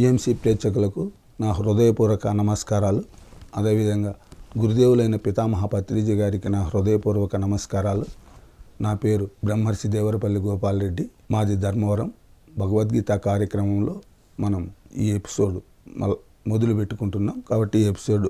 PMC ప్రేక్షకులకు నా హృదయపూర్వక నమస్కారాలు. అదేవిధంగా గురుదేవులైన పితామహ పత్రిజీ గారికి నా హృదయపూర్వక నమస్కారాలు. నా పేరు బ్రహ్మర్షి దేవరపల్లి గోపాలరెడ్డి. మాది ధర్మవరం. భగవద్గీత కార్యక్రమంలో మనం ఈ ఎపిసోడ్ మొదలు పెట్టుకుంటున్నాం. కాబట్టి ఈ ఎపిసోడ్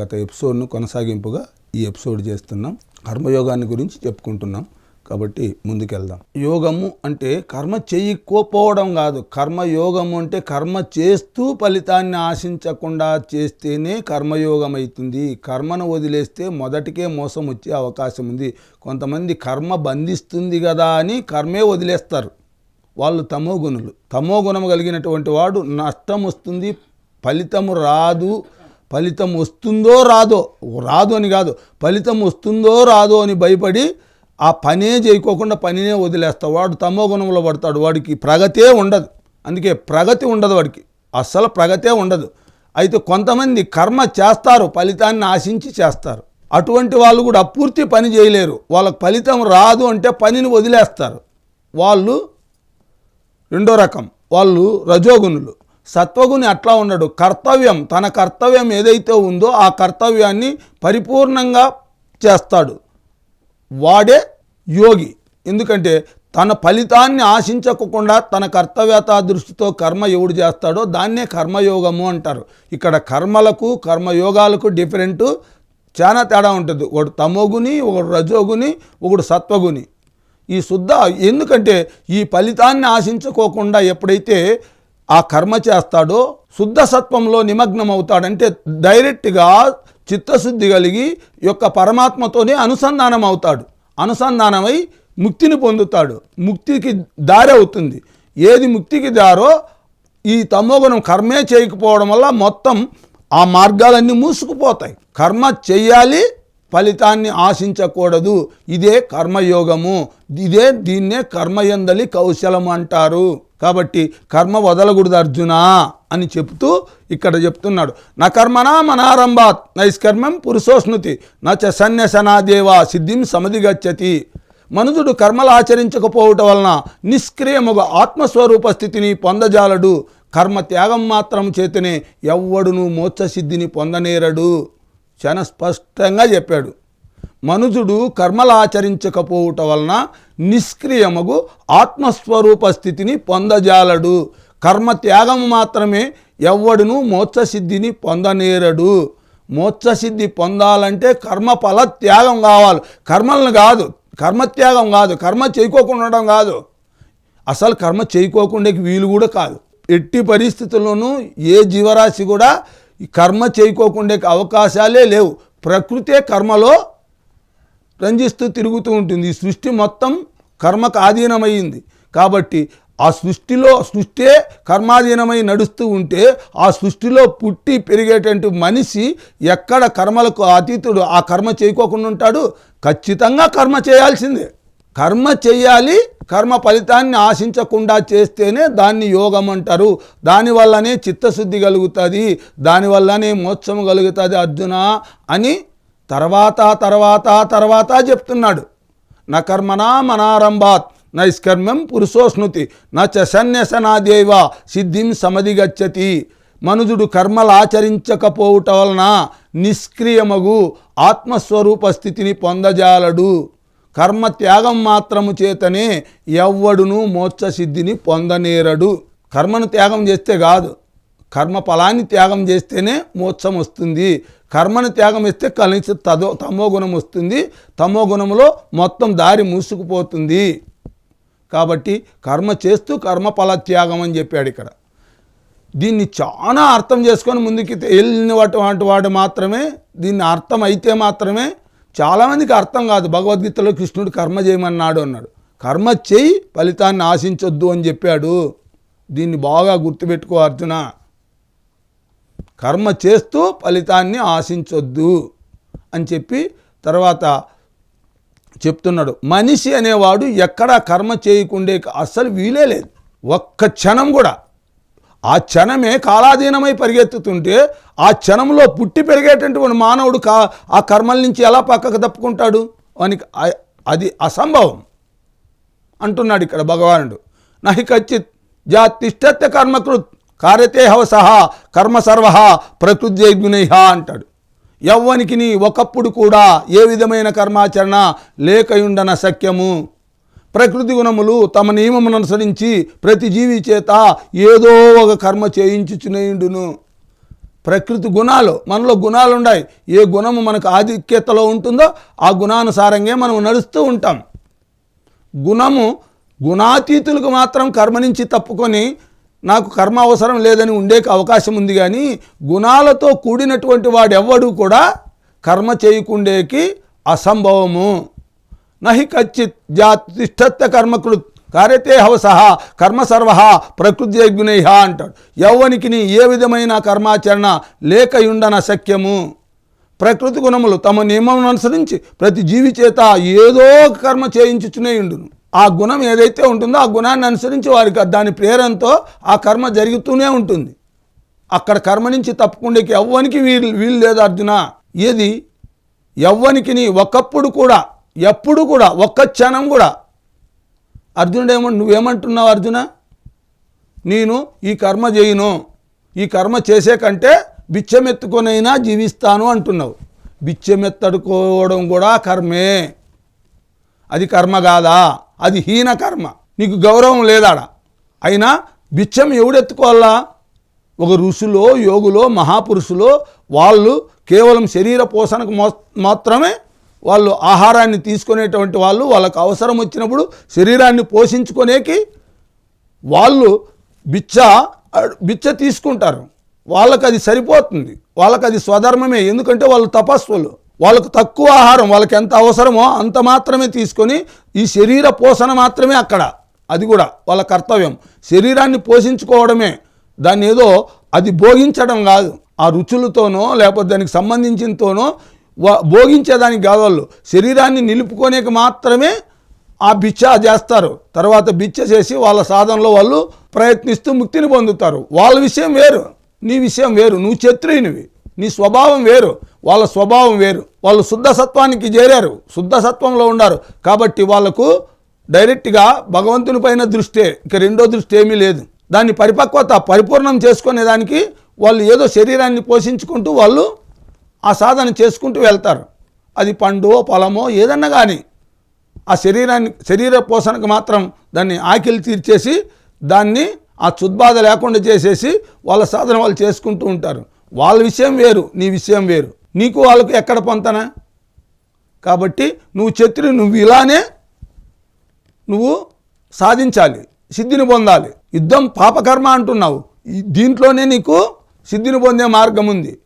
గత ఎపిసోడ్ను కొనసాగింపుగా ఈ ఎపిసోడ్ చేస్తున్నాం. కర్మయోగాన్ని గురించి చెప్పుకుంటున్నాం. కాబట్టి ముందుకెళ్దాం. యోగము అంటే కర్మ చేయకపోవడం కాదు. కర్మయోగము అంటే కర్మ చేస్తూ ఫలితాన్ని ఆశించకుండా చేస్తేనే కర్మయోగం అవుతుంది కర్మను వదిలేస్తే మొదటికే మోసం వచ్చే అవకాశం ఉంది. కొంతమంది కర్మ బంధిస్తుంది కదా అని కర్మే వదిలేస్తారు. వాళ్ళు తమో గుణులు. తమో కలిగినటువంటి వాడు నష్టం వస్తుంది ఫలితము రాదు. ఫలితం వస్తుందో రాదో రాదు అని కాదు. ఫలితం వస్తుందో రాదో అని భయపడి ఆ పనే చేయకోకుండా పనినే వదిలేస్తాడు వాడు తమో గుణంలో పడతాడు. వాడికి ప్రగతే ఉండదు. అందుకే ప్రగతి ఉండదు వాడికి. అస్సలు ప్రగతే ఉండదు. అయితే కొంతమంది కర్మ చేస్తారు ఫలితాన్ని ఆశించి చేస్తారు. అటువంటి వాళ్ళు కూడా పూర్తి పని చేయలేరు. వాళ్ళకి ఫలితం రాదు అంటే పనిని వదిలేస్తారు. వాళ్ళు రెండో రకం. వాళ్ళు రజోగుణులు. సత్వగుని అట్లా ఉండడు. కర్తవ్యం తన కర్తవ్యం ఏదైతే ఉందో ఆ కర్తవ్యాన్ని పరిపూర్ణంగా చేస్తాడు. వాడే యోగి. ఎందుకంటే తన ఫలితాన్ని ఆశించకుండా తన కర్తవ్యత దృష్టితో కర్మ ఎవడు చేస్తాడో దాన్నే కర్మయోగము అంటారు. ఇక్కడ కర్మలకు కర్మయోగాలకు డిఫరెంట్ చాలా తేడా ఉంటుంది. ఒకడు తమోగుని ఒకడు రజోగుని ఒకడు సత్వగుని. ఈ శుద్ధ ఎందుకంటే ఈ ఫలితాన్ని ఆశించుకోకుండా ఎప్పుడైతే ఆ కర్మ చేస్తాడో శుద్ధ సత్వంలో నిమగ్నం అవుతాడంటే డైరెక్ట్గా చిత్తశుద్ధి కలిగి యొక్క పరమాత్మతోనే అనుసంధానం అవుతాడు అనుసంధానమై ముక్తిని పొందుతాడు. ముక్తికి దారి అవుతుంది. ఏది ముక్తికి దారో ఈ తమోగుణం కర్మే చేయకపోవడం వల్ల మొత్తం ఆ మార్గాలన్నీ మూసుకుపోతాయి. కర్మ చెయ్యాలి ఫలితాన్ని ఆశించకూడదు. ఇదే కర్మయోగము. ఇదే దీన్నే కర్మయందలి కౌశలం అంటారు. కాబట్టి కర్మ వదలకూడదు అర్జున అని చెప్తూ ఇక్కడ చెప్తున్నాడు. నా కర్మనా మనారంభాత్ నైష్కర్మం పురుషోష్ణుతి నచ సన్యసనాదేవా సిద్ధిం సమధిగచ్చతి. మనుజుడు కర్మలు ఆచరించకపోవటం వలన నిష్క్రియముగా ఆత్మస్వరూప స్థితిని పొందజాలడు. కర్మ త్యాగం మాత్రం చేతనే ఎవ్వడును మోక్ష సిద్ధిని పొందనేరడు చాలా స్పష్టంగా చెప్పాడు. మనుజుడు కర్మలు ఆచరించకపోవటం వలన నిష్క్రియముగు ఆత్మస్వరూప స్థితిని పొందజాలడు. కర్మ త్యాగం మాత్రమే ఎవ్వడును మోక్షసిద్ధిని పొందనేరడు. మోక్షసిద్ధి పొందాలంటే కర్మ ఫల త్యాగం కావాలి. కర్మలను కాదు కర్మ త్యాగం కాదు కర్మ చేయకోకుండా ఉండడం కాదు. అసలు కర్మ చేయకోకుండా వీలు కూడా కాదు. ఎట్టి పరిస్థితుల్లోనూ ఏ జీవరాశి కూడా కర్మ చేయకోకుండా అవకాశాలే లేవు. ప్రకృతే కర్మలో రంజిస్తూ తిరుగుతూ ఉంటుంది. ఈ సృష్టి మొత్తం కర్మకు ఆధీనమైంది. కాబట్టి ఆ సృష్టిలో సృష్టే కర్మాధీనమై నడుస్తూ ఉంటే ఆ సృష్టిలో పుట్టి పెరిగేటువంటి మనిషి ఎక్కడ కర్మలకు అతీతుడు ఆ కర్మ చేయకోకుండా ఉంటాడు. ఖచ్చితంగా కర్మ చేయాల్సిందే. కర్మ చేయాలి కర్మ ఫలితాన్ని ఆశించకుండా చేస్తేనే దాన్ని యోగం అంటారు. దానివల్లనే చిత్తశుద్ధి కలుగుతుంది దానివల్లనే మోక్షం కలుగుతుంది అర్జున అని తర్వాత తర్వాత తర్వాత చెప్తున్నాడు. నా కర్మనా మనారంభాత్ నైష్కర్మ్యం పురుషోస్నుతి నా చన్యసనాదేవ సిద్ధిం సమధిగచ్చతి. మనుజుడు కర్మలు ఆచరించకపోవుట వలన నిష్క్రియమగు ఆత్మస్వరూప స్థితిని పొందజాలడు. కర్మ త్యాగం మాత్రము చేతనే ఎవ్వడును మోక్ష సిద్ధిని పొందనేరడు. కర్మను త్యాగం చేస్తే కాదు. కర్మ ఫలాన్ని త్యాగం చేస్తేనే మోక్షం వస్తుంది. కర్మను త్యాగం ఇస్తే కలిసి తదో తమో గుణం వస్తుంది. తమో గుణంలో మొత్తం దారి మూసుకుపోతుంది. కాబట్టి కర్మ చేస్తూ కర్మఫల త్యాగం అని చెప్పాడు ఇక్కడ. దీన్ని చాలా అర్థం చేసుకొని ముందుకి వెళ్ళినటువంటి వాడు మాత్రమే దీన్ని అర్థం అయితే మాత్రమే చాలామందికి అర్థం కాదు. భగవద్గీతలో కృష్ణుడు కర్మ చేయమన్నాడు అన్నాడు. కర్మ చేయి ఫలితాన్ని ఆశించొద్దు అని చెప్పాడు. దీన్ని బాగా గుర్తుపెట్టుకో అర్జున. కర్మ చేస్తూ ఫలితాన్ని ఆశించొద్దు అని చెప్పి తర్వాత చెప్తున్నాడు. మనిషి అనేవాడు ఎక్కడా కర్మ చేయకుండే అస్సలు వీలే లేదు. ఒక్క క్షణం కూడా. ఆ క్షణమే కాలాధీనమై పరిగెత్తుతుంటే ఆ క్షణంలో పుట్టి పెరిగేటటువంటి మానవుడు కా ఆ కర్మల నుంచి ఎలా పక్కకు తప్పుకుంటాడు? వానికి అది అసంభవం అంటున్నాడు ఇక్కడ భగవానుడు. నహి కచ్చిత్ జాతిష్టత్య కర్మకృత్ కార్యతే హవస కర్మ సర్వ ప్రకృత్యగ్నైహ అంటాడు. యవ్వనికి నీ ఒకప్పుడు కూడా ఏ విధమైన కర్మాచరణ లేకయుండన సఖ్యము ప్రకృతి గుణములు తమ నియమమును అనుసరించి ప్రతి జీవి చేత ఏదో ఒక కర్మ చేయించుచునేయుండును. ప్రకృతి గుణాలు మనలో గుణాలు ఉన్నాయి ఏ గుణము మనకు ఆధిక్యతలో ఉంటుందో ఆ గుణానుసారంగా మనం నడుస్తూ ఉంటాం. గుణము గుణాతీతులకు మాత్రం కర్మ నుంచి తప్పుకొని నాకు కర్మ అవసరం లేదని ఉండే అవకాశం ఉంది కానీ గుణాలతో కూడినటువంటి వాడెవ్వడు కూడా కర్మ చేయకుండేకి అసంభవము. నహి కచ్చిత్ జాతిష్టత్వ కర్మకృత్ కార్యతే హవస కర్మ సర్వ ప్రకృత్యగ్నైహ అంటాడు. యవ్వనికిని ఏ విధమైన కర్మాచరణ లేకయుండన శక్యము? ప్రకృతి గుణములు తమ నియమం అనుసరించి ప్రతి జీవి చేత ఏదో కర్మ చేయించుచునే ఉండును. ఆ గుణం ఏదైతే ఉంటుందో ఆ గుణాన్ని అనుసరించి వారికి దాని ప్రేరణతో ఆ కర్మ జరుగుతూనే ఉంటుంది. అక్కడ కర్మ నుంచి తప్పుకుండేకి ఎవ్వనికి వీలు వీలు లేదు అర్జున. ఏది? ఎవ్వనికిని ఒకప్పుడు కూడా ఎప్పుడు కూడా ఒక్క క్షణం కూడా. అర్జునుడు ఏమో నువ్వేమంటున్నావు అర్జున? నేను ఈ కర్మ చేయను. ఈ కర్మ చేసే కంటే బిచ్చమెత్తుకొనైనా జీవిస్తాను అంటున్నావు. బిచ్చమెత్తడుకోవడం కూడా కర్మే. అది కర్మ కాదా? అది హీన కర్మ. నీకు గౌరవం లేదాడ? అయినా బిచ్చం ఎవడెత్తుకోవాలా? ఒక ఋషులో యోగులో మహాపురుషులో వాళ్ళు కేవలం శరీర పోషణకు మో- మాత్రమే వాళ్ళు ఆహారాన్ని తీసుకునేటువంటి వాళ్ళు వాళ్ళకు అవసరం వచ్చినప్పుడు శరీరాన్ని పోషించుకునేకి వాళ్ళు బిచ్చ బిచ్చ తీసుకుంటారు. వాళ్ళకి అది సరిపోతుంది. వాళ్ళకి అది స్వధర్మమే. ఎందుకంటే వాళ్ళు తపస్సులు. వాళ్ళకు తక్కువ ఆహారం వాళ్ళకి ఎంత అవసరమో అంత మాత్రమే తీసుకొని ఈ శరీర పోషణ మాత్రమే అక్కడ. అది కూడా వాళ్ళ కర్తవ్యం. శరీరాన్ని పోషించుకోవడమే. దాన్ని ఏదో అది భోగించడం కాదు. ఆ రుచులతోనో లేకపోతే దానికి సంబంధించినతోనో భోగించేదానికి కాదు వాళ్ళు. శరీరాన్ని నిలుపుకోనేకి మాత్రమే ఆ బిచ్చ చేస్తారు. తర్వాత బిచ్చ చేసి వాళ్ళ సాధనలో వాళ్ళు ప్రయత్నిస్తూ ముక్తిని పొందుతారు. వాళ్ళ విషయం వేరు. నీ విషయం వేరు. నువ్వు క్షత్రియునివి. నీ స్వభావం వేరు వాళ్ళ స్వభావం వేరు. వాళ్ళు శుద్ధ సత్వానికి చేరారు శుద్ధ సత్వంలో ఉన్నారు కాబట్టి వాళ్ళకు డైరెక్ట్గా భగవంతుని పైన దృష్టే ఇక రెండో దృష్టి ఏమీ లేదు. దాన్ని పరిపక్వత పరిపూర్ణం చేసుకునేదానికి వాళ్ళు ఏదో శరీరాన్ని పోషించుకుంటూ వాళ్ళు ఆ సాధన చేసుకుంటూ వెళ్తారు. అది పండు పొలమో ఏదన్నా కానీ ఆ శరీరాన్ని శరీర పోషణకు మాత్రం దాన్ని ఆకిలి తీర్చేసి దాన్ని ఆ చుద్బాధ లేకుండా చేసేసి వాళ్ళ సాధన వాళ్ళు చేసుకుంటూ ఉంటారు. వాళ్ళ విషయం వేరు నీ విషయం వేరు. నీకు వాళ్ళకు ఎక్కడ పొంతనా? కాబట్టి నువ్వు చెత్రి నువ్వు ఇలానే నువ్వు సాధించాలి సిద్ధిని పొందాలి. యుద్ధం పాపకర్మ అంటున్నావు. దీంట్లోనే నీకు సిద్ధిని పొందే మార్గం ఉంది.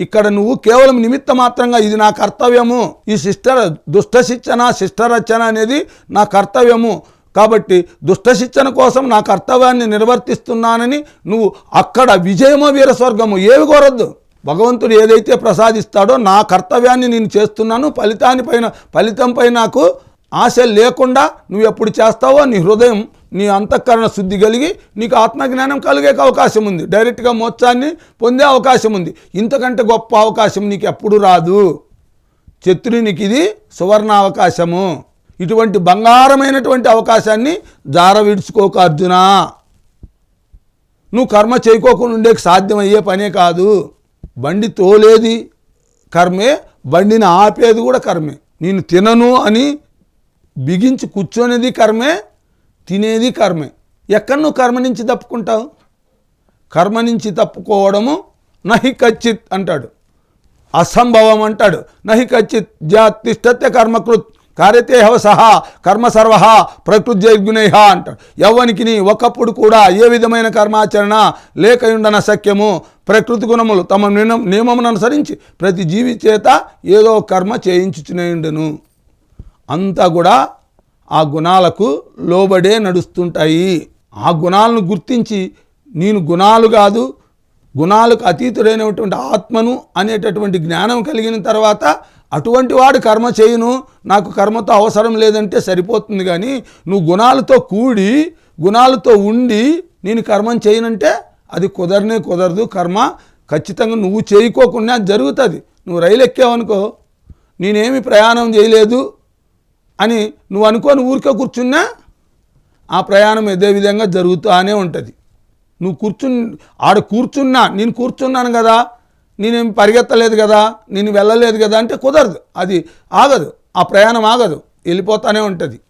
ఇక్కడ నువ్వు కేవలం నిమిత్త మాత్రంగా ఇది నా కర్తవ్యము. ఈ సిస్టర్ దుష్ట శిక్షణ శిష్టరచన అనేది నా కర్తవ్యము. కాబట్టి దుష్ట శిక్షణ కోసం నా కర్తవ్యాన్ని నిర్వర్తిస్తున్నానని నువ్వు అక్కడ విజయమో వీరస్వర్గము ఏవి కోరద్దు. భగవంతుడు ఏదైతే ప్రసాదిస్తాడో నా కర్తవ్యాన్ని నేను చేస్తున్నాను. ఫలితాన్ని పైన ఫలితంపై నాకు ఆశ లేకుండా నువ్వు ఎప్పుడు చేస్తావో నీ హృదయం నీ అంతఃకరణ శుద్ధి కలిగి నీకు ఆత్మజ్ఞానం కలిగే అవకాశం ఉంది. డైరెక్ట్గా మోక్షాన్ని పొందే అవకాశం ఉంది. ఇంతకంటే గొప్ప అవకాశం నీకు ఎప్పుడు రాదు. శత్రునికి ఇది సువర్ణ అవకాశము ఇటువంటి బంగారమైనటువంటి అవకాశాన్ని జార విడుచుకోక అర్జున. నువ్వు కర్మ చేయకోకుండా ఉండేకి సాధ్యమయ్యే పనే కాదు. బండి తోలేది కర్మే బండిని ఆపేది కూడా కర్మే. నేను తినను అని బిగించి కూర్చొనేది కర్మే తినేది కర్మే. ఎక్కడ నువ్వు కర్మ నుంచి తప్పుకుంటావు? కర్మ నుంచి తప్పుకోవడము నహి కచ్చిత్ అంటాడు. అసంభవం అంటాడు. నహి కచ్చిత్ జాతిష్టత్య కర్మకృత్ కార్యతే సహా కర్మ సర్వ ప్రకృత్యగ్నైహ అంటాడు. యవ్వనికి ఒకప్పుడు కూడా ఏ విధమైన కర్మాచరణ లేకయుండన సఖ్యము ప్రకృతి గుణములు తమ నియమం నియమమును అనుసరించి ప్రతి జీవి చేత ఏదో కర్మ చేయించుచునేయుండెను. అంతా కూడా ఆ గుణాలకు లోబడే నడుస్తుంటాయి. ఆ గుణాలను గుర్తించి నేను గుణాలు కాదు గుణాలకు అతీతుడైనటువంటి ఆత్మను అనేటటువంటి జ్ఞానం కలిగిన తర్వాత అటువంటి వాడు కర్మ చేయును నాకు కర్మతో అవసరం లేదంటే సరిపోతుంది కానీ నువ్వు గుణాలతో కూడి గుణాలతో ఉండి నేను కర్మం చేయనంటే అది కుదరనే కుదరదు. కర్మ ఖచ్చితంగా నువ్వు చేయకోకుండా అది జరుగుతుంది. నువ్వు రైలు ఎక్కావనుకో నేనేమి ప్రయాణం చేయలేదు అని నువ్వు అనుకోని ఊరికే కూర్చున్నా ఆ ప్రయాణం ఇదే విధంగా జరుగుతూనే ఉంటుంది. నువ్వు కూర్చుని ఆడ కూర్చున్నా నేను కూర్చున్నాను కదా నేనేం పరిగెత్తలేదు కదా నేను వెళ్ళలేదు కదా అంటే కుదరదు. అది ఆగదు. ఆ ప్రయాణం ఆగదు. వెళ్ళిపోతానే ఉంటుంది.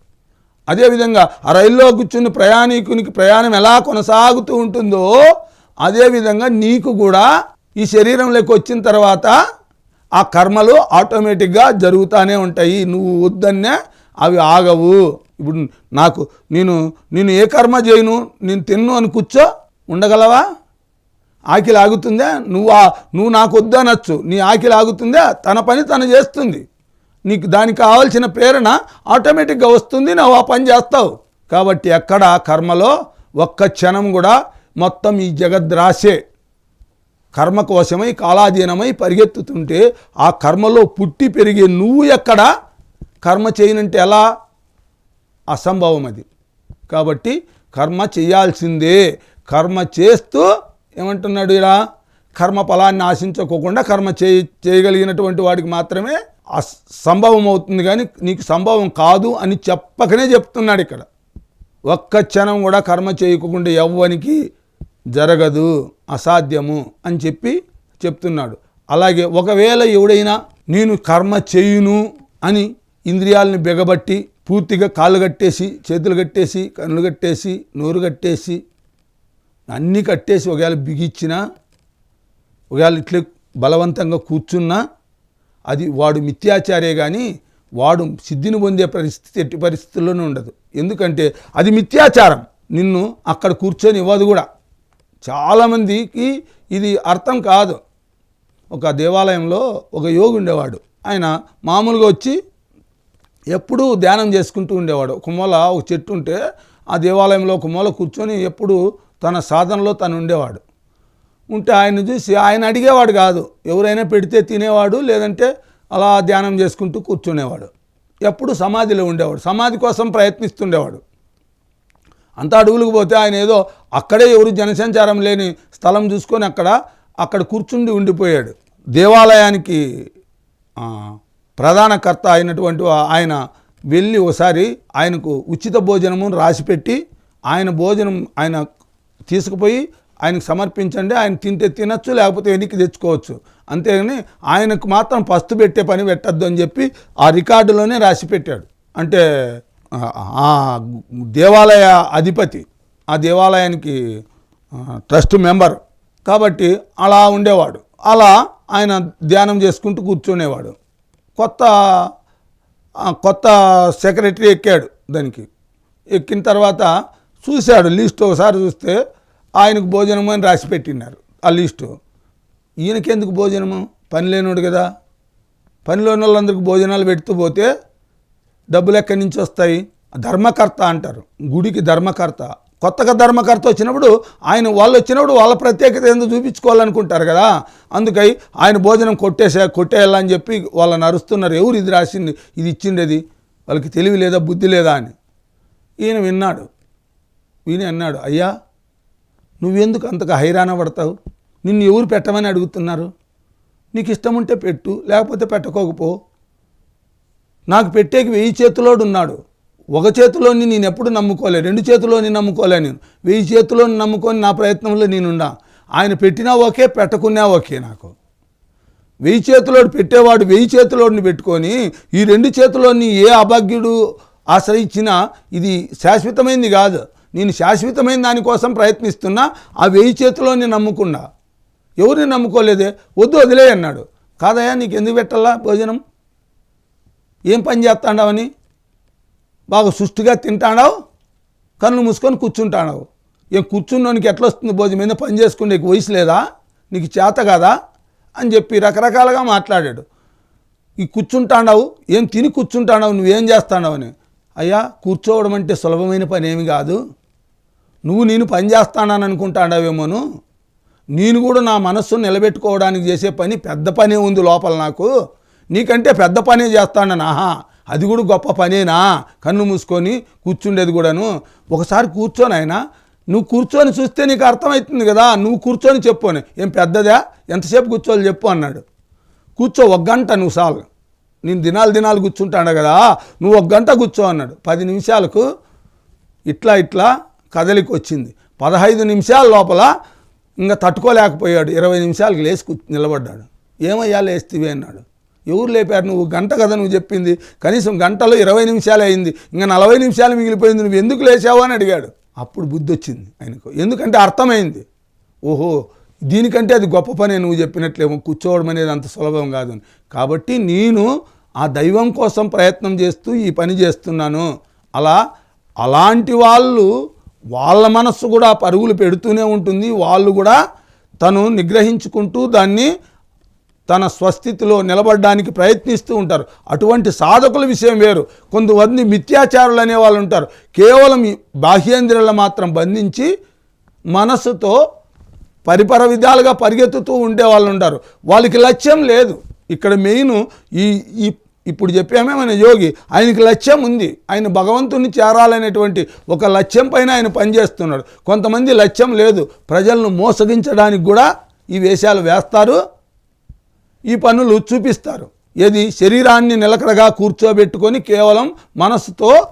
అదేవిధంగా ఆ రైల్లో కూర్చుని ప్రయాణికునికి ప్రయాణం ఎలా కొనసాగుతూ ఉంటుందో అదేవిధంగా నీకు కూడా ఈ శరీరంలోకి వచ్చిన తర్వాత ఆ కర్మలు ఆటోమేటిక్గా జరుగుతూనే ఉంటాయి. నువ్వు వద్దన్నే అవి ఆగవు. ఇప్పుడు నాకు నేను నేను ఏ కర్మ చేయను నేను తిన్ను అని కూర్చో ఉండగలవా? ఆకిలి ఆగుతుందా? నువ్వు ఆ- నువ్వు నాకు వద్దనొచ్చు నీ ఆకిలి ఆగుతుందా? తన పని తను చేస్తుంది. నీకు దానికి కావాల్సిన ప్రేరణ ఆటోమేటిక్గా వస్తుంది. నువ్వు ఆ పని చేస్తావు. కాబట్టి ఎక్కడ కర్మలో ఒక్క క్షణం కూడా మొత్తం ఈ జగద్రాశే కర్మ కోసమై కాలాధీనమై పరిగెత్తుతుంటే ఆ కర్మలో పుట్టి పెరిగే నువ్వు ఎక్కడ? కర్మ చేయనంటే ఎలా? అసంభవం అది. కాబట్టి కర్మ చేయాల్సిందే. కర్మ చేస్తూ ఏమంటున్నాడు ఇలా? కర్మ ఫలాన్ని ఆశించుకోకుండా కర్మ చేయ చేయగలిగినటువంటి వాడికి మాత్రమే సంభవం అవుతుంది కానీ నీకు సంభవం కాదు అని చెప్పకనే చెప్తున్నాడు ఇక్కడ. ఒక్క క్షణం కూడా కర్మ చేయకుండా ఎవ్వనికి జరగదు అసాధ్యము అని చెప్పి చెప్తున్నాడు. అలాగే ఒకవేళ ఎవడైనా నేను కర్మ చేయును అని ఇంద్రియాలని బిగబట్టి పూర్తిగా కాళ్ళు కట్టేసి చేతులు కట్టేసి కన్నులు కట్టేసి నోరు కట్టేసి అన్నీ కట్టేసి ఒకవేళ బిగిచ్చినా ఒకవేళ ఇట్లే బలవంతంగా కూర్చున్నా అది వాడు మిథ్యాచారే కానీ వాడు సిద్ధిని పొందే పరిస్థితి ఎట్టి పరిస్థితుల్లోనూ ఉండదు. ఎందుకంటే అది మిథ్యాచారం. నిన్ను అక్కడ కూర్చొని ఇవ్వదు కూడా. చాలామందికి ఇది అర్థం కాదు. ఒక దేవాలయంలో ఒక యోగి ఉండేవాడు. ఆయన మామూలుగా వచ్చి ఎప్పుడూ ధ్యానం చేసుకుంటూ ఉండేవాడు. ఒక మూల ఒక చెట్టు ఉంటే ఆ దేవాలయంలో ఒక మూల కూర్చొని ఎప్పుడు తన సాధనలో తను ఉండేవాడు. ఉంటే ఆయన చూసి ఆయన అడిగేవాడు కాదు. ఎవరైనా పెడితే తినేవాడు లేదంటే అలా ధ్యానం చేసుకుంటూ కూర్చునేవాడు. ఎప్పుడు సమాధిలో ఉండేవాడు. సమాధి కోసం ప్రయత్నిస్తుండేవాడు. అంత అడుగులకు పోతే ఆయన ఏదో అక్కడే ఎవరు జనసంచారం లేని స్థలం చూసుకొని అక్కడ అక్కడ కూర్చుండి ఉండిపోయాడు. దేవాలయానికి ప్రధాన కర్త అయినటువంటి ఆయన వెళ్ళి ఒకసారి ఆయనకు ఉచిత భోజనము రాసిపెట్టి ఆయన భోజనం ఆయన తీసుకుపోయి ఆయనకు సమర్పించండి ఆయన తింటే తినచ్చు లేకపోతే వెనక్కి తెచ్చుకోవచ్చు. అంతేగాని ఆయనకు మాత్రం పస్తు పెట్టే పని పెట్టద్దు అని చెప్పి ఆ రికార్డులోనే రాసి పెట్టాడు అంటే ఆ- దేవాలయ అధిపతి ఆ దేవాలయానికి ట్రస్ట్ మెంబర్. కాబట్టి అలా ఉండేవాడు. అలా ఆయన ధ్యానం చేసుకుంటూ కూర్చునేవాడు. కొత్త కొత్త సెక్రటరీ ఎక్కాడు దానికి. ఎక్కిన తర్వాత చూశాడు లిస్ట్. ఒకసారి చూస్తే ఆయనకు భోజనము అని రాసి పెట్టినారు ఆ లిస్టు. ఈయనకెందుకు భోజనము? పని లేనోడు కదా. పని వాళ్ళందరికీ భోజనాలు పెడుతూ పోతే డబ్బులు ఎక్కడి నుంచి వస్తాయి? ధర్మకర్త అంటారు. గుడికి ధర్మకర్త. కొత్తగా ధర్మకర్త వచ్చినప్పుడు ఆయన వాళ్ళు వచ్చినప్పుడు వాళ్ళ ప్రత్యేకత ఏందో చూపించుకోవాలనుకుంటారు కదా. అందుకై ఆయన భోజనం కొట్టేసా కొట్టేయాలని చెప్పి వాళ్ళని అరుస్తున్నారు. ఎవరు ఇది రాసింది? ఇది ఇచ్చిండేది? వాళ్ళకి తెలివి లేదా? బుద్ధి లేదా అని. ఈయన విన్నాడు. విని అన్నాడు అయ్యా నువ్వెందుకు అంతగా హైరాణ పడతావు? నిన్ను ఎవరు పెట్టమని అడుగుతున్నారు? నీకు ఇష్టం ఉంటే పెట్టు లేకపోతే పెట్టకోకపో. నాకు పెట్టేకి వెయ్యి చేతిలోడు ఉన్నాడు. ఒక చేతిలోని నేను ఎప్పుడు నమ్ముకోలే రెండు చేతిలోని నమ్ముకోలే నేను. వెయ్యి చేతిలోని నమ్ముకొని నా ప్రయత్నంలో నేనున్నా. ఆయన పెట్టినా ఓకే పెట్టకున్నా ఓకే నాకు. వెయ్యి చేతిలోడు పెట్టేవాడు వెయ్యి చేతిలోడిని పెట్టుకొని ఈ రెండు చేతిలోని ఏ అభాగ్యుడు ఆశ్రయించినా ఇది శాశ్వతమైంది కాదు. నేను శాశ్వతమైన దానికోసం ప్రయత్నిస్తున్నా ఆ వెయ్యి చేతిలోని నమ్ముకున్నా. ఎవరిని నమ్ముకోలేదే? వద్దు వదిలే అన్నాడు. కాదయ్యా నీకు ఎందుకు పెట్టాలా భోజనం? ఏం పని చేస్తాడావని? బాగా సుష్టిగా తింటాడావు? కన్ను మూసుకొని కూర్చుంటాడావు. ఏం కూర్చున్నోనికి ఎట్లా వస్తుంది భోజనం? మీద పని చేసుకునే వయసు లేదా? నీకు చేత కాదా? అని చెప్పి రకరకాలుగా మాట్లాడాడు. ఈ కూర్చుంటాడావు? ఏం తిని కూర్చుంటాడావు? నువ్వేం చేస్తాడావు అని. అయ్యా కూర్చోవడం అంటే సులభమైన పని ఏమి కాదు. నువ్వు నేను పని చేస్తానని అనుకుంటాడావేమోను? నేను కూడా నా మనస్సును నిలబెట్టుకోవడానికి చేసే పని పెద్ద పనే ఉంది లోపల నాకు. నీకంటే పెద్ద పనే చేస్తానని ఆహా అది కూడా గొప్ప పనేనా? కన్ను మూసుకొని కూర్చుండేది కూడాను. ఒకసారి కూర్చొని ఆయన నువ్వు కూర్చొని చూస్తే నీకు అర్థమవుతుంది కదా నువ్వు కూర్చొని చెప్పు అని. ఏం పెద్దదా? ఎంతసేపు కూర్చోవాలి చెప్పు అన్నాడు. కూర్చో ఒక గంట నువ్వు సాలు నేను దినాలు దినాలు కూర్చుంటాడు కదా నువ్వు ఒక గంట కూర్చో అన్నాడు. పది నిమిషాలకు ఇట్లా ఇట్లా కదలికి వచ్చింది పదహైదు నిమిషాల లోపల ఇంకా తట్టుకోలేకపోయాడు. ఇరవై నిమిషాలకి లేచి నిలబడ్డాడు. ఏమయ్యా లేస్తివి అన్నాడు. ఎవరు లేపారు? నువ్వు గంట కదా నువ్వు చెప్పింది. కనీసం గంటలో ఇరవై నిమిషాలు అయింది. ఇంకా నలభై నిమిషాలు మిగిలిపోయింది. నువ్వు ఎందుకు లేచావు అని అడిగాడు. అప్పుడు బుద్ధి వచ్చింది ఆయనకు. ఎందుకంటే అర్థమైంది. ఓహో దీనికంటే అది గొప్ప పనే నువ్వు చెప్పినట్లేమో. కూర్చోవడం అనేది అంత సులభం కాదు అని. కాబట్టి నేను ఆ దైవం కోసం ప్రయత్నం చేస్తూ ఈ పని చేస్తున్నాను. అలా అలాంటి వాళ్ళు వాళ్ళ మనస్సు కూడా పరుగులు పెడుతూనే ఉంటుంది. వాళ్ళు కూడా తను నిగ్రహించుకుంటూ దాన్ని తన స్వస్థితిలో నిలబడడానికి ప్రయత్నిస్తూ ఉంటారు. అటువంటి సాధకుల విషయం వేరు. కొంతమంది మిథ్యాచారులు అనే వాళ్ళు ఉంటారు. కేవలం బాహ్యేంద్రియాలను మాత్రం బంధించి మనస్సుతో పరిపర విధాలుగా పరిగెత్తుతూ ఉండే వాళ్ళు ఉంటారు. వాళ్ళకి లక్ష్యం లేదు. ఇక్కడ మెయిన్ ఈ ఈ ఇప్పుడు చెప్పామే మన యోగి ఆయనకి లక్ష్యం ఉంది. ఆయన భగవంతుని చేరాలనేటువంటి ఒక లక్ష్యం పైన ఆయన పనిచేస్తున్నాడు. కొంతమంది లక్ష్యం లేదు. ప్రజలను మోసగించడానికి కూడా ఈ వేషాలు వేస్తారు. ఈ పనులు చూపిస్తారు. ఏది? శరీరాన్ని నిలకడగా కూర్చోబెట్టుకొని కేవలం మనసుతో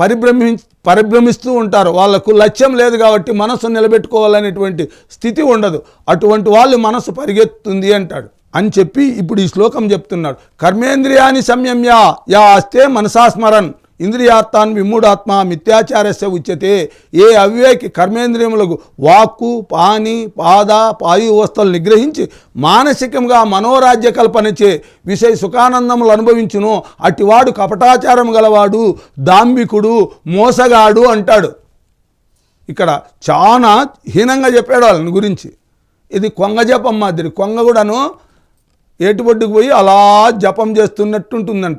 పరిభ్రమి పరిభ్రమిస్తూ ఉంటారు. వాళ్ళకు లక్ష్యం లేదు కాబట్టి మనసు నిలబెట్టుకోవాలనేటువంటి స్థితి ఉండదు. అటువంటి వాళ్ళు మనస్సు పరిగెత్తుంది అంటాడు. అని చెప్పి ఇప్పుడు ఈ శ్లోకం చెప్తున్నాడు. కర్మేంద్రియాన్ని సంయమ్య యా అస్తే మనసాస్మరన్ ఇంద్రియాత్మాన్ విమూఢాత్మ మిథ్యాచారస్య ఉచ్యతే. ఏ అవివేకి కర్మేంద్రియములకు వాక్కు పాని పాద పాయు వస్తువులు నిగ్రహించి మానసికంగా మనోరాజ్య కల్పనచే విషయ సుఖానందములు అనుభవించును. అటివాడు కపటాచారం గలవాడు దాంబికుడు మోసగాడు అంటాడు. ఇక్కడ చాలా హీనంగా చెప్పాడు వాళ్ళని గురించి. ఇది కొంగ జపం మాదిరి. కొంగ కూడాను ఏటుబొడ్డుకు పోయి అలా జపం చేస్తున్నట్టుంటుందంట.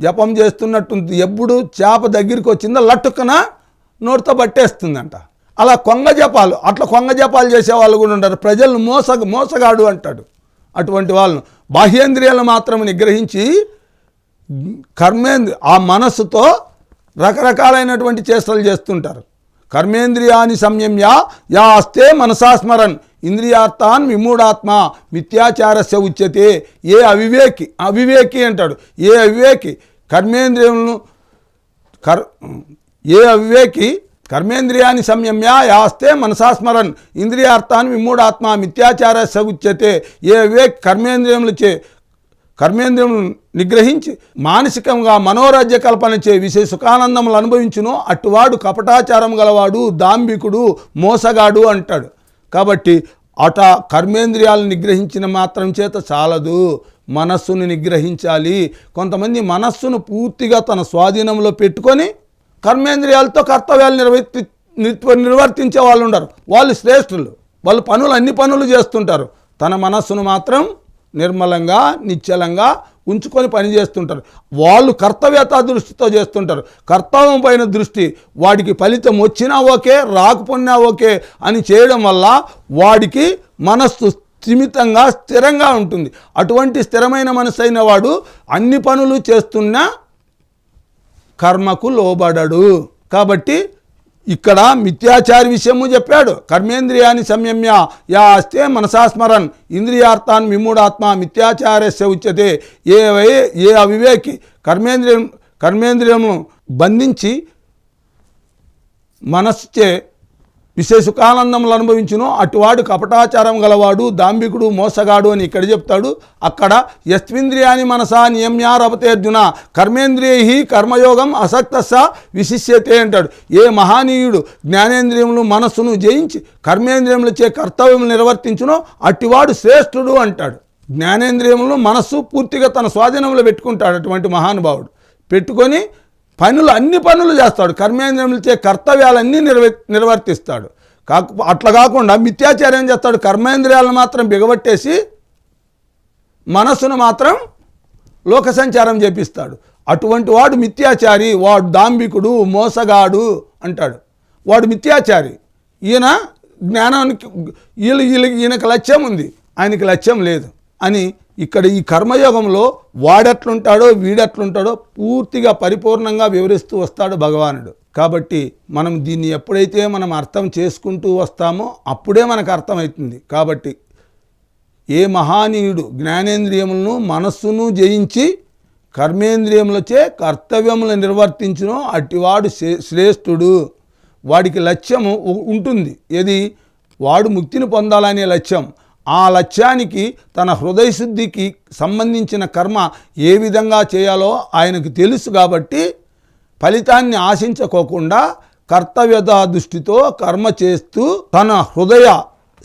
జపం చేస్తున్నట్టుంది ఎప్పుడు చేప దగ్గరికి వచ్చిందో లట్టుక్కన నోటితో పట్టేస్తుందంట. అలా కొంగ జపాలు అట్లా కొంగ జపాలు చేసే వాళ్ళు కూడా ఉంటారు. ప్రజలను మోస మోసగాడు అంటాడు. అటువంటి వాళ్ళను. బాహ్యేంద్రియాలను మాత్రం నిగ్రహించి కర్మేంద్రి ఆ మనస్సుతో రకరకాలైనటువంటి చేష్టలు చేస్తుంటారు. కర్మేంద్రియాని సంయమ్య యా అస్తే మనసాస్మరన్ ఇంద్రియార్థాన్ విమూఢాత్మ మిథ్యాచారస్య ఉచ్యతే. ఏ అవివేకి అవివేకి అంటాడు. ఏ అవివేకి కర్మేంద్రియములను కర్ ఏ అవివేకి కర్మేంద్రియాన్ని సంయమ్య యాస్తే మనసాస్మరన్ ఇంద్రియార్థాన్ని విమూఢాత్మ మిథ్యాచార సగుచ్యతే ఏ అవివేక్ కర్మేంద్రియములచే కర్మేంద్రియములను నిగ్రహించి మానసికంగా మనోరాజ్య కల్పన చే విశేష సుఖానందములు అనుభవించును. అట్టువాడు కపటాచారం గలవాడు దాంబికుడు మోసగాడు అంటాడు. కాబట్టి అట కర్మేంద్రియాలను నిగ్రహించిన మాత్రం చేత చాలదు. మనస్సును నిగ్రహించాలి. కొంతమంది మనస్సును పూర్తిగా తన స్వాధీనంలో పెట్టుకొని కర్మేంద్రియాలతో కర్తవ్యాలు నిర్వర్తి నిర్వర్తించే వాళ్ళు ఉండరు. వాళ్ళు శ్రేష్ఠులు. వాళ్ళు పనులు అన్ని పనులు చేస్తుంటారు. తన మనస్సును మాత్రం నిర్మలంగా నిశ్చలంగా ఉంచుకొని పని చేస్తుంటారు. వాళ్ళు కర్తవ్యత దృష్టితో చేస్తుంటారు. కర్తవ్యం పైన దృష్టి వాడికి ఫలితం వచ్చినా ఓకే రాకపోయినా ఓకే అని చేయడం వల్ల వాడికి మనస్సు స్థిమితంగా స్థిరంగా ఉంటుంది. అటువంటి స్థిరమైన మనసు అయిన వాడు అన్ని పనులు చేస్తున్నా కర్మకు లోబడడు. కాబట్టి ఇక్కడ మిథ్యాచారి విషయము చెప్పాడు. కర్మేంద్రియాన్ని సంయమ్య యా అస్తే మనసాస్మరన్. ఇంద్రియార్థాన్ విమూఢాత్మ మిథ్యాచారస్య ఉచ్యతే ఏ వై- ఏ అవివేకి కర్మేంద్రియం కర్మేంద్రియము బంధించి మనస్సుచే విశేష సుఖానందములు అనుభవించును. అటువాడు కపటాచారం గలవాడు దాంబికుడు మోసగాడు అని ఇక్కడ చెప్తాడు. అక్కడ యస్వింద్రియాని మనసా నియమ్యారభతే అర్జున కర్మేంద్రియై కర్మయోగం అసక్తస విశిష్యతే అంటాడు. ఏ మహానీయుడు జ్ఞానేంద్రియములు మనస్సును జయించి కర్మేంద్రియములచే కర్తవ్యములు నిర్వర్తించునో అట్టివాడు శ్రేష్ఠుడు అంటాడు. జ్ఞానేంద్రియములు మనస్సు పూర్తిగా తన స్వాధీనంలో పెట్టుకుంటాడు అటువంటి మహానుభావుడు. పెట్టుకొని పనులు అన్ని పనులు చేస్తాడు. కర్మేంద్రియములచే కర్తవ్యాలన్నీ నిర్వ నిర్వర్తిస్తాడు. కాకు అట్లా కాకుండా మిథ్యాచార్యం చేస్తాడు. కర్మేంద్రియాలను మాత్రం బిగబట్టేసి మనస్సును మాత్రం లోక సంచారం చేపిస్తాడు. అటువంటి వాడు మిథ్యాచారి వాడు దాంబికుడు మోసగాడు అంటాడు. వాడు మిథ్యాచారి. ఈయన జ్ఞానానికి వీళ్ళు వీళ్ళకి ఈయనకు లక్ష్యం ఉంది. ఆయనకి లక్ష్యం లేదు. అని ఇక్కడ ఈ కర్మయోగంలో వాడెట్లుంటాడో వీడెట్లుంటాడో పూర్తిగా పరిపూర్ణంగా వివరిస్తూ వస్తాడు భగవానుడు. కాబట్టి మనం దీన్ని ఎప్పుడైతే మనం అర్థం చేసుకుంటూ వస్తామో అప్పుడే మనకు అర్థమవుతుంది. కాబట్టి ఏ మహానీయుడు జ్ఞానేంద్రియములను మనస్సును జయించి కర్మేంద్రియములచే కర్తవ్యములు నిర్వర్తించునో అట్టివాడు శ్రే- శ్రేష్ఠుడు. వాడికి లక్ష్యము ఉంటుంది. ఏది? వాడు ముక్తిని పొందాలనే లక్ష్యం. ఆ లక్ష్యానికి తన హృదయ శుద్ధికి సంబంధించిన కర్మ ఏ విధంగా చేయాలో ఆయనకు తెలుసు కాబట్టి ఫలితాన్ని ఆశించకోకుండా కర్తవ్యత దృష్టితో కర్మ చేస్తూ తన హృదయ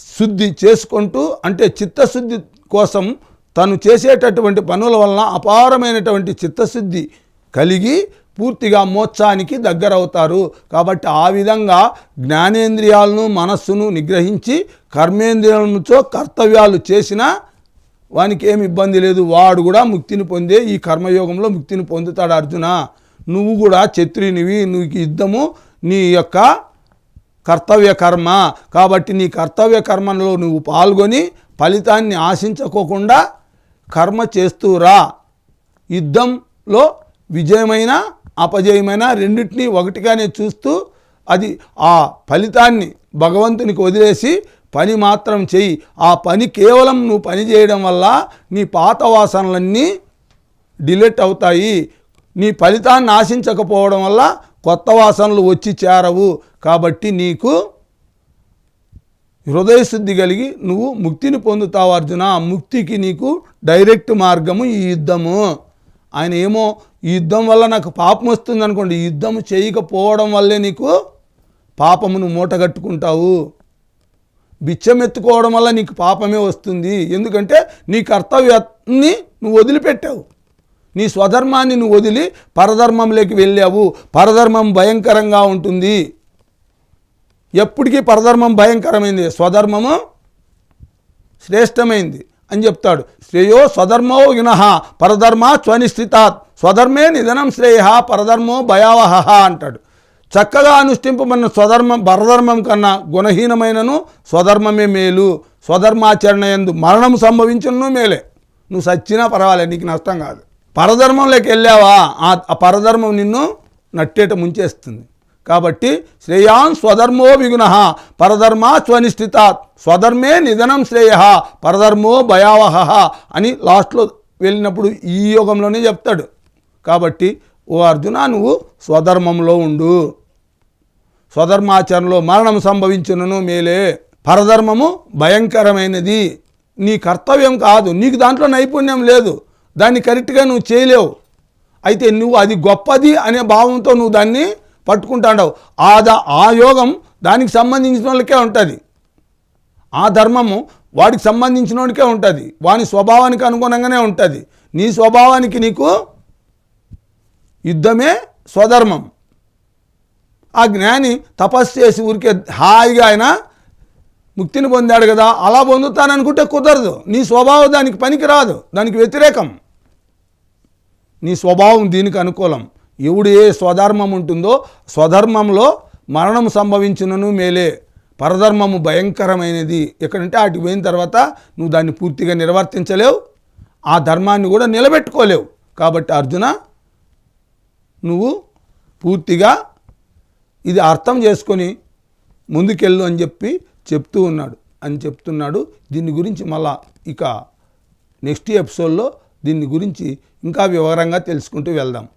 శుద్ధి చేసుకుంటూ అంటే చిత్తశుద్ధి కోసం తను చేసేటటువంటి పనుల వలన అపారమైనటువంటి చిత్తశుద్ధి కలిగి పూర్తిగా మోక్షానికి దగ్గరవుతారు. కాబట్టి ఆ విధంగా జ్ఞానేంద్రియాలను మనస్సును నిగ్రహించి కర్మేంద్రియాలతో కర్తవ్యాలు చేసినా వానికి ఏమి ఇబ్బంది లేదు. వాడు కూడా ముక్తిని పొందే ఈ కర్మయోగంలో ముక్తిని పొందుతాడు అర్జున. నువ్వు కూడా క్షత్రియునివి నీకు యుద్ధము నీ యొక్క కర్తవ్య కర్మ. కాబట్టి నీ కర్తవ్య కర్మలో నువ్వు పాల్గొని ఫలితాన్ని ఆశించకోకుండా కర్మ చేస్తూరా యుద్ధంలో విజయమైన అపజయమైన రెండింటినీ ఒకటిగానే చూస్తూ అది ఆ ఫలితాన్ని భగవంతునికి వదిలేసి పని మాత్రం చెయ్యి. ఆ పని కేవలం నువ్వు పని చేయడం వల్ల నీ పాత వాసనలన్నీ డిలీట్ అవుతాయి. నీ ఫలితాన్ని ఆశించకపోవడం వల్ల కొత్త వాసనలు వచ్చి చేరవు. కాబట్టి నీకు హృదయశుద్ధి కలిగి నువ్వు ముక్తిని పొందుతావు అర్జున. ఆ ముక్తికి నీకు డైరెక్ట్ మార్గము ఈ యుద్ధము. ఆయన ఏమో ఈ యుద్ధం వల్ల నాకు పాపం వస్తుంది అనుకోండి. యుద్ధం చేయకపోవడం వల్లే నీకు పాపమును మూటగట్టుకుంటావు బిచ్చం ఎత్తుకోవడం వల్ల నీకు పాపమే వస్తుంది. ఎందుకంటే నీ కర్తవ్యాన్ని నువ్వు వదిలిపెట్టావు. నీ స్వధర్మాన్ని నువ్వు వదిలి పరధర్మంలోకి వెళ్ళావు. పరధర్మం భయంకరంగా ఉంటుంది. ఎప్పటికీ పరధర్మం భయంకరమైంది. స్వధర్మము శ్రేష్టమైంది. అని చెప్తాడు. శ్రేయో స్వధర్మో వినః పరధర్మ స్వనిశ్చితాత్. స్వధర్మే నిధనం శ్రేయ పరధర్మో భయావహ అంటాడు. చక్కగా అనుష్ఠింపబడిన స్వధర్మం పరధర్మం కన్నా గుణహీనమైనను స్వధర్మమే మేలు. స్వధర్మాచరణ ఎందు మరణం సంభవించను మేలే. నువ్వు సచ్చినా పర్వాలేదు నీకు నష్టం కాదు. పరధర్మంలోకి వెళ్ళావా? ఆ- ఆ పరధర్మం నిన్ను నట్టేట ముంచేస్తుంది. కాబట్టి శ్రేయాన్ స్వధర్మో విగుణ పరధర్మ స్వనిష్ఠితాత్ స్వధర్మే నిధనం శ్రేయ పరధర్మో భయావహ అని లాస్ట్లో వెళ్ళినప్పుడు ఈ యోగంలోనే చెప్తాడు. కాబట్టి ఓ అర్జున నువ్వు స్వధర్మంలో ఉండు. స్వధర్మాచరణలో మరణం సంభవించినను మేలే. పరధర్మము భయంకరమైనది. నీ కర్తవ్యం కాదు. నీకు దాంట్లో నైపుణ్యం లేదు. దాన్ని కరెక్ట్గా నువ్వు చేయలేవు. అయితే నువ్వు అది గొప్పది అనే భావంతో నువ్వు దాన్ని పట్టుకుంటాడావు. ఆ దా ఆ యోగం దానికి సంబంధించిన వాళ్ళకే ఉంటుంది. ఆ ధర్మము వాడికి సంబంధించిన వాడికే ఉంటుంది. వాని స్వభావానికి అనుగుణంగానే ఉంటుంది. నీ స్వభావానికి నీకు యుద్ధమే స్వధర్మం. ఆ జ్ఞాని తపస్సు చేసి ఊరికే హాయిగా ఆయన ముక్తిని పొందాడు కదా అలా పొందుతాననుకుంటే కుదరదు. నీ స్వభావం దానికి పనికి రాదు దానికి వ్యతిరేకం. నీ స్వభావం దీనికి అనుకూలం. ఎవడు ఏ స్వధర్మం ఉంటుందో స్వధర్మంలో మరణం సంభవించినను మేలే. పరధర్మము భయంకరమైనది. ఎక్కడంటే అటు పోయిన తర్వాత నువ్వు దాన్ని పూర్తిగా నిర్వర్తించలేవు. ఆ ధర్మాన్ని కూడా నిలబెట్టుకోలేవు. కాబట్టి అర్జున నువ్వు పూర్తిగా ఇది అర్థం చేసుకొని ముందుకెళ్ళు అని చెప్పి చెప్తూ ఉన్నాడు. అని చెప్తున్నాడు. దీని గురించి మళ్ళా ఇక నెక్స్ట్ ఎపిసోడ్లో దీని గురించి ఇంకా వివరంగా తెలుసుకుంటూ వెళ్దాం.